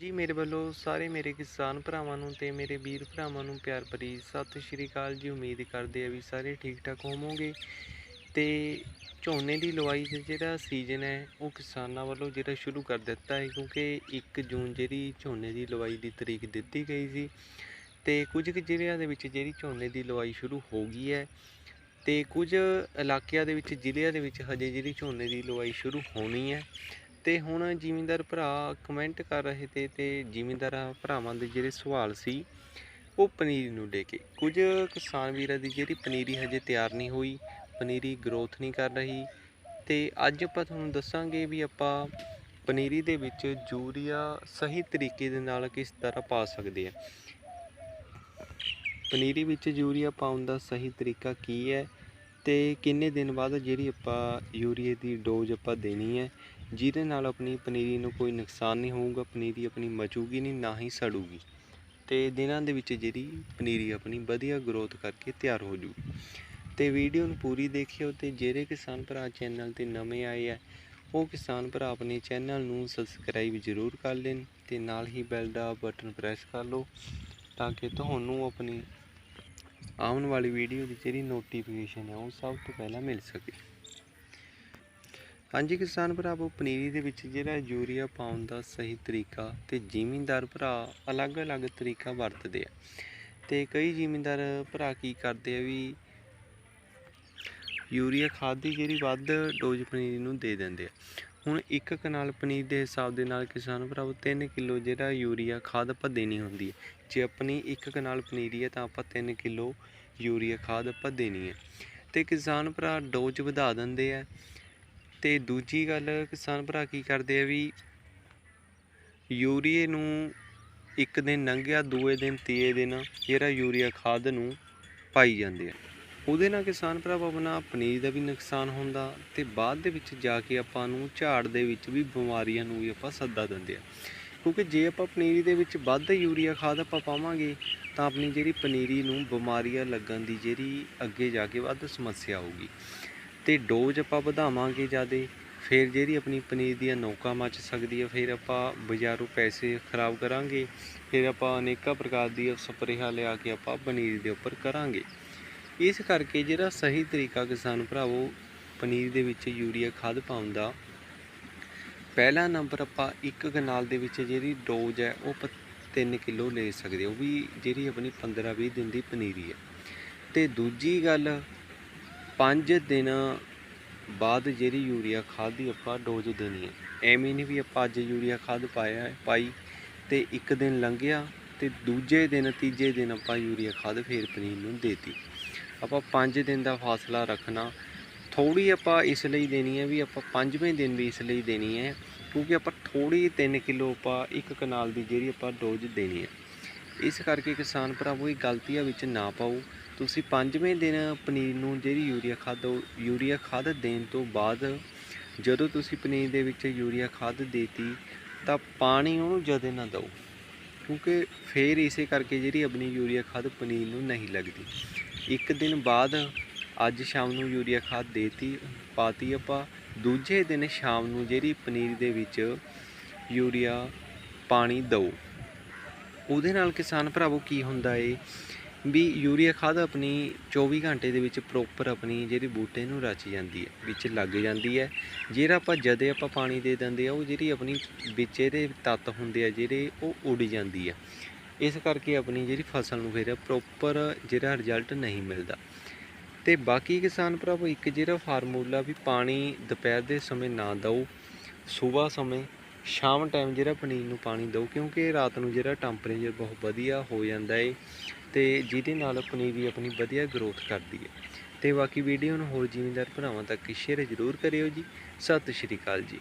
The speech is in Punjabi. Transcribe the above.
ਜੀ, ਮੇਰੇ ਵੱਲੋਂ ਸਾਰੇ ਮੇਰੇ ਕਿਸਾਨ ਭਰਾਵਾਂ ਨੂੰ ਤੇ ਮੇਰੇ ਵੀਰ ਭਰਾਵਾਂ ਨੂੰ ਪਿਆਰ ਭਰੀ ਸਤਿ ਸ਼੍ਰੀ ਅਕਾਲ ਜੀ। ਉਮੀਦ ਕਰਦੇ ਆ ਵੀ ਸਾਰੇ ਠੀਕ ਠਾਕ ਹੋਵੋਗੇ। ਤੇ ਝੋਨੇ ਦੀ ਲਵਾਈ ਦਾ ਜਿਹੜਾ ਸੀਜ਼ਨ ਹੈ, ਉਹ ਕਿਸਾਨਾਂ ਵੱਲੋਂ ਜਿਹੜਾ ਸ਼ੁਰੂ ਕਰ ਦਿੱਤਾ ਹੈ, ਕਿਉਂਕਿ 1 ਜੂਨ ਜਿਹੜੀ ਝੋਨੇ ਦੀ ਲਵਾਈ ਦੀ ਤਰੀਕ ਦਿੱਤੀ ਗਈ ਸੀ। ਤੇ ਕੁਝ ਕੁ ਜ਼ਿਲ੍ਹਿਆਂ ਦੇ ਵਿੱਚ ਜਿਹੜੀ ਝੋਨੇ ਦੀ ਲਵਾਈ ਸ਼ੁਰੂ ਹੋ ਗਈ ਹੈ ਤੇ ਕੁਝ ਇਲਾਕਿਆਂ ਦੇ ਵਿੱਚ, ਜ਼ਿਲ੍ਹਿਆਂ ਦੇ ਵਿੱਚ ਹਜੇ ਜਿਹੜੀ ਝੋਨੇ ਦੀ ਲਵਾਈ ਸ਼ੁਰੂ ਹੋਣੀ ਹੈ। ਤੇ ਹੁਣ ਜ਼ਿਮੀਂਦਾਰ ਭਰਾ ਕਮੈਂਟ ਕਰ ਰਹੇ ਤੇ ਤੇ ਜ਼ਿਮੀਂਦਾਰਾਂ ਭਰਾਵਾਂ ਦੇ ਜਿਹੜੇ ਸਵਾਲ ਸੀ, ਉਹ ਪਨੀਰੀ ਨੂੰ ਲੈ ਕੇ। ਕੁਝ ਕਿਸਾਨ ਵੀਰਾਂ ਦੀ ਜਿਹੜੀ ਪਨੀਰੀ ਹਜੇ ਤਿਆਰ ਨਹੀਂ ਹੋਈ, ਪਨੀਰੀ ਗਰੋਥ ਨਹੀਂ ਕਰ ਰਹੀ ਤੇ ਅੱਜ ਆਪਾਂ ਤੁਹਾਨੂੰ ਦੱਸਾਂਗੇ ਵੀ ਆਪਾਂ ਪਨੀਰੀ ਦੇ ਵਿੱਚ ਯੂਰੀਆ ਸਹੀ ਤਰੀਕੇ ਦੇ ਨਾਲ ਕਿਸ ਤਰ੍ਹਾਂ ਪਾ ਸਕਦੇ ਆ। ਪਨੀਰੀ ਵਿੱਚ ਯੂਰੀਆ ਪਾਉਣ ਦਾ ਸਹੀ ਤਰੀਕਾ ਕੀ ਹੈ ਤੇ ਕਿੰਨੇ ਦਿਨ ਬਾਅਦ ਜਿਹੜੀ ਆਪਾਂ ਯੂਰੀਏ ਦੀ ਡੋਜ਼ ਆਪਾਂ ਦੇਣੀ ਹੈ ਜਿਹਦੇ ਨਾਲ ਆਪਣੀ ਪਨੀਰੀ ਨੂੰ ਕੋਈ ਨੁਕਸਾਨ ਨਹੀਂ ਹੋਊਗਾ, ਪਨੀਰੀ ਆਪਣੀ ਮਚੂਗੀ ਨਹੀਂ, ਨਾ ਹੀ ਸੜੂਗੀ। ਤੇ ਦਿਨਾਂ ਦੇ ਵਿੱਚ ਜਿਹੜੀ ਪਨੀਰੀ ਆਪਣੀ ਵਧੀਆ ਗਰੋਥ ਕਰਕੇ ਤਿਆਰ ਹੋ ਜੂ। ਤੇ ਵੀਡੀਓ ਨੂੰ ਪੂਰੀ ਦੇਖਿਓ ਤੇ ਜਿਹੜੇ ਕਿਸਾਨ ਭਰਾ ਚੈਨਲ ਤੇ ਨਵੇਂ ਆਏ ਆ, ਉਹ ਕਿਸਾਨ ਭਰਾ ਆਪਣੇ ਚੈਨਲ ਨੂੰ ਸਬਸਕ੍ਰਾਈਬ ਜ਼ਰੂਰ ਕਰ ਲੈਣ ਤੇ ਨਾਲ ਹੀ ਬੈਲ ਦਾ ਬਟਨ ਪ੍ਰੈਸ ਕਰ ਲਓ ਤਾਂ ਕਿ ਤੁਹਾਨੂੰ ਆਪਣੀ ਆਉਣ ਵਾਲੀ ਵੀਡੀਓ ਦੀ ਜਿਹੜੀ ਨੋਟੀਫਿਕੇਸ਼ਨ ਹੈ, ਉਹ ਸਭ ਤੋਂ ਪਹਿਲਾਂ ਮਿਲ ਸਕੇ। ਹਾਂਜੀ ਕਿਸਾਨ ਭਰਾਵੋ, ਪਨੀਰੀ ਦੇ ਵਿੱਚ ਜਿਹੜਾ ਯੂਰੀਆ ਪਾਉਣ ਦਾ ਸਹੀ ਤਰੀਕਾ ਤੇ ਜ਼ਿਮੀਂਦਾਰ ਭਰਾ ਅਲੱਗ-ਅਲੱਗ ਤਰੀਕਾ ਵਰਤਦੇ ਆ। ਤੇ ਕਈ ਜ਼ਿਮੀਂਦਾਰ ਭਰਾ ਕੀ ਕਰਦੇ ਆ ਵੀ ਯੂਰੀਆ ਖਾਦ ਦੀ ਜਿਹੜੀ ਵੱਧ ਡੋਜ਼ ਪਨੀਰੀ ਨੂੰ ਦੇ ਦਿੰਦੇ ਆ। ਹੁਣ ਇੱਕ ਕਨਾਲ ਪਨੀਰ ਦੇ ਹਿਸਾਬ ਦੇ ਨਾਲ ਕਿਸਾਨ ਭਰਾਵੋ 3 ਕਿਲੋ ਜਿਹੜਾ ਯੂਰੀਆ ਖਾਦ ਆਪਾਂ ਦੇਣੀ ਹੁੰਦੀ ਹੈ ਜੇ ਆਪਣੀ ਇੱਕ ਕਨਾਲ ਪਨੀਰੀ ਹੈ ਤਾਂ ਆਪਾਂ 3 ਕਿਲੋ ਯੂਰੀਆ ਖਾਦ ਆਪਾਂ ਦੇਣੀ ਹੈ ਤੇ ਕਿਸਾਨ ਭਰਾ ਡੋਜ਼ ਵਧਾ ਦਿੰਦੇ ਆ। ਤੇ ਦੂਜੀ ਗੱਲ, ਕਿਸਾਨ ਭਰਾ ਕੀ ਕਰਦੇ ਆ ਵੀ ਯੂਰੀਏ ਨੂੰ ਇੱਕ ਦਿਨ ਲੰਘਿਆ, ਦੂਏ ਦਿਨ ਤੀਏ ਦਿਨ ਜਿਹੜਾ ਯੂਰੀਆ ਖਾਦ ਨੂੰ ਪਾਈ ਜਾਂਦੇ ਆ। ਉਹਦੇ ਨਾਲ ਕਿਸਾਨ ਭਰਾ ਆਪਣਾ ਪਨੀਰ ਦਾ ਵੀ ਨੁਕਸਾਨ ਹੁੰਦਾ ਤੇ ਬਾਅਦ ਦੇ ਵਿੱਚ ਜਾ ਕੇ ਆਪਾਂ ਨੂੰ ਝਾੜ ਦੇ ਵਿੱਚ ਵੀ ਬਿਮਾਰੀਆਂ ਨੂੰ ਵੀ ਆਪਾਂ ਸੱਦਾ ਦਿੰਦੇ ਆ। ਕਿਉਂਕਿ ਜੇ ਆਪਾਂ ਪਨੀਰੀ ਦੇ ਵਿੱਚ ਵੱਧ ਯੂਰੀਆ ਖਾਦ ਆਪਾਂ ਪਾਵਾਂਗੇ, ਤਾਂ ਆਪਣੀ ਜਿਹੜੀ ਪਨੀਰੀ ਨੂੰ ਬਿਮਾਰੀਆਂ ਲੱਗਣ ਦੀ ਜਿਹੜੀ ਅੱਗੇ ਜਾ ਕੇ ਵੱਧ ਸਮੱਸਿਆ ਆਊਗੀ। ਤੇ ਡੋਜ਼ ਆਪਾਂ ਵਧਾਵਾਂਗੇ ਜਿਆਦੇ, ਫਿਰ ਜਿਹੜੀ ਆਪਣੀ ਪਨੀਰ ਦੀਆਂ ਨੌਕਾਂ ਮੱਚ ਸਕਦੀ ਹੈ ਫਿਰ ਆਪਾਂ ਬਾਜ਼ਾਰੋਂ ਪੈਸੇ ਖਰਾਬ ਕਰਾਂਗੇ, ਫਿਰ ਆਪਾਂ ਅਨੇਕਾਂ ਪ੍ਰਕਾਰ ਦੀ ਸਪਰੇਹਾਂ ਲਿਆ ਕੇ ਆਪਾਂ ਪਨੀਰ ਦੇ ਉੱਪਰ ਕਰਾਂਗੇ ਇਸ ਕਰਕੇ ਜਿਹੜਾ ਸਹੀ ਤਰੀਕਾ ਕਿਸਾਨ ਭਰਾਵੋ, ਪਨੀਰ ਦੇ ਵਿੱਚ ਯੂਰੀਆ ਖਾਦ ਪਾਉਣ ਦਾ, ਪਹਿਲਾ ਨੰਬਰ ਆਪਾਂ ਇੱਕ ਕਨਾਲ ਦੇ ਵਿੱਚ ਜਿਹੜੀ ਡੋਜ਼ ਹੈ, ਉਹ 3 ਕਿਲੋ ਲੈ ਸਕਦੇ ਹਾਂ। ਉਹ ਵੀ ਜਿਹੜੀ ਆਪਣੀ 15-20 ਦਿਨ ਦੀ ਪਨੀਰੀ ਹੈ ਤੇ ਦੂਜੀ ਗੱਲ ਪੰਜ ਦਿਨ ਬਾਅਦ ਜਿਹੜੀ ਯੂਰੀਆ ਖਾਦ ਦੀ ਆਪਾਂ ਡੋਜ਼ ਦੇਣੀ ਹੈ ਐਵੇਂ ਨਹੀਂ ਵੀ ਆਪਾਂ ਅੱਜ ਯੂਰੀਆ ਖਾਦ ਪਾਇਆ ਪਾਈ ਤੇ ਇੱਕ ਦਿਨ ਲੰਘਿਆ ਤੇ ਦੂਜੇ ਦਿਨ, ਤੀਜੇ ਦਿਨ ਆਪਾਂ ਯੂਰੀਆ ਖਾਦ ਫੇਰ ਪਨੀਰ ਨੂੰ ਦੇਤੀ। ਆਪਾਂ 5 ਦਿਨ ਦਾ ਫਾਸਲਾ ਰੱਖਣਾ। ਥੋੜੀ ਆਪਾਂ ਇਸ ਲਈ ਦੇਣੀ ਹੈ ਵੀ ਆਪਾਂ ਪੰਜਵੇਂ ਦਿਨ ਵੀ ਇਸ ਲਈ ਦੇਣੀ ਹੈ, ਕਿਉਂਕਿ ਆਪਾਂ ਥੋੜੀ 3 ਕਿਲੋ ਆਪਾਂ ਇੱਕ ਕਨਾਲ ਦੀ ਜਿਹੜੀ ਆਪਾਂ ਡੋਜ਼ ਦੇਣੀ ਹੈ। ਇਸ ਕਰਕੇ ਕਿਸਾਨ ਭਰਾਵੋ, ਇਹ ਗਲਤੀਆਂ ਵਿੱਚ ਨਾ ਪਾਓ। ਤੁਸੀਂ ਪੰਜਵੇਂ ਦਿਨ ਪਨੀਰ ਨੂੰ ਜਿਹੜੀ ਯੂਰੀਆ ਖਾਦ, ਉਹ ਯੂਰੀਆ ਖਾਦ ਦੇਣ ਤੋਂ ਬਾਅਦ ਜਦੋਂ ਤੁਸੀਂ ਪਨੀਰ ਦੇ ਵਿੱਚ ਯੂਰੀਆ ਖਾਦ ਦੇਤੀ, ਤਾਂ ਪਾਣੀ ਉਹਨੂੰ ਜਦੇ ਨਾ ਦਿਓ, ਕਿਉਂਕਿ ਫੇਰ ਇਸੇ ਕਰਕੇ ਜਿਹੜੀ ਆਪਣੀ ਯੂਰੀਆ ਖਾਦ ਪਨੀਰ ਨੂੰ ਨਹੀਂ ਲੱਗਦੀ। ਇੱਕ ਦਿਨ ਬਾਅਦ ਅੱਜ ਸ਼ਾਮ ਨੂੰ ਯੂਰੀਆ ਖਾਦ ਦੇਤੀ, ਪਾਤੀ ਆਪਾਂ, ਦੂਜੇ ਦਿਨ ਸ਼ਾਮ ਨੂੰ ਜਿਹੜੀ ਪਨੀਰ ਦੇ ਵਿੱਚ ਯੂਰੀਆ ਪਾਣੀ ਦਿਓ। ਉਹਦੇ ਨਾਲ ਕਿਸਾਨ ਭਰਾਵੋ ਕੀ ਹੁੰਦਾ ਏ? ਵੀ ਯੂਰੀਆ ਖਾਦ ਆਪਣੀ 24 ਘੰਟੇ ਦੇ ਵਿੱਚ ਪ੍ਰੋਪਰ ਆਪਣੀ ਜਿਹੜੀ ਬੂਟੇ ਨੂੰ ਰਚ ਜਾਂਦੀ ਹੈ, ਵਿੱਚ ਲੱਗ ਜਾਂਦੀ ਹੈ। ਜਿਹੜਾ ਆਪਾਂ ਜਦੇ ਆਪਾਂ ਪਾਣੀ ਦੇ ਦਿੰਦੇ ਆ, ਉਹ ਜਿਹੜੀ ਆਪਣੀ ਵਿੱਚ ਇਹਦੇ ਤੱਤ ਹੁੰਦੇ ਆ, ਜਿਹੜੇ ਉਹ ਉੱਡ ਜਾਂਦੀ ਹੈ ਇਸ ਕਰਕੇ ਆਪਣੀ ਜਿਹੜੀ ਫਸਲ ਨੂੰ ਫਿਰ ਪ੍ਰੋਪਰ ਜਿਹੜਾ ਰਿਜ਼ਲਟ ਨਹੀਂ ਮਿਲਦਾ। ਤੇ ਬਾਕੀ ਕਿਸਾਨ ਭਰਾਵੋ, ਇੱਕ ਜਿਹੜਾ ਫਾਰਮੂਲਾ ਵੀ ਪਾਣੀ ਦੁਪਹਿਰ ਦੇ ਸਮੇਂ ਨਾ ਦਿਓ, ਸਵੇਰ ਸਮੇਂ ਸ਼ਾਮ ਟਾਈਮ ਜਿਹੜਾ ਪਨੀਰ ਨੂੰ ਪਾਣੀ ਦਿਓ, ਕਿਉਂਕਿ ਰਾਤ ਨੂੰ ਜਿਹੜਾ ਟੈਂਪਰੇਚਰ ਬਹੁਤ ਵਧੀਆ ਹੋ ਜਾਂਦਾ ਏ ਤੇ ਜਿਹਦੇ ਨਾਲ ਪਨੀਰ ਪਨੀਰੀ ਆਪਣੀ ਵਧੀਆ ਗਰੋਥ ਕਰਦੀ ਹੈ ਤੇ ਬਾਕੀ ਵੀਡੀਓ ਨੂੰ ਹੋਰ ਜ਼ਿਮੀਂਦਾਰ ਭਰਾਵਾਂ ਤੱਕ ਸ਼ੇਅਰ ਜ਼ਰੂਰ ਕਰਿਓ ਜੀ। ਸਤਿ ਸ਼੍ਰੀ ਅਕਾਲ ਜੀ।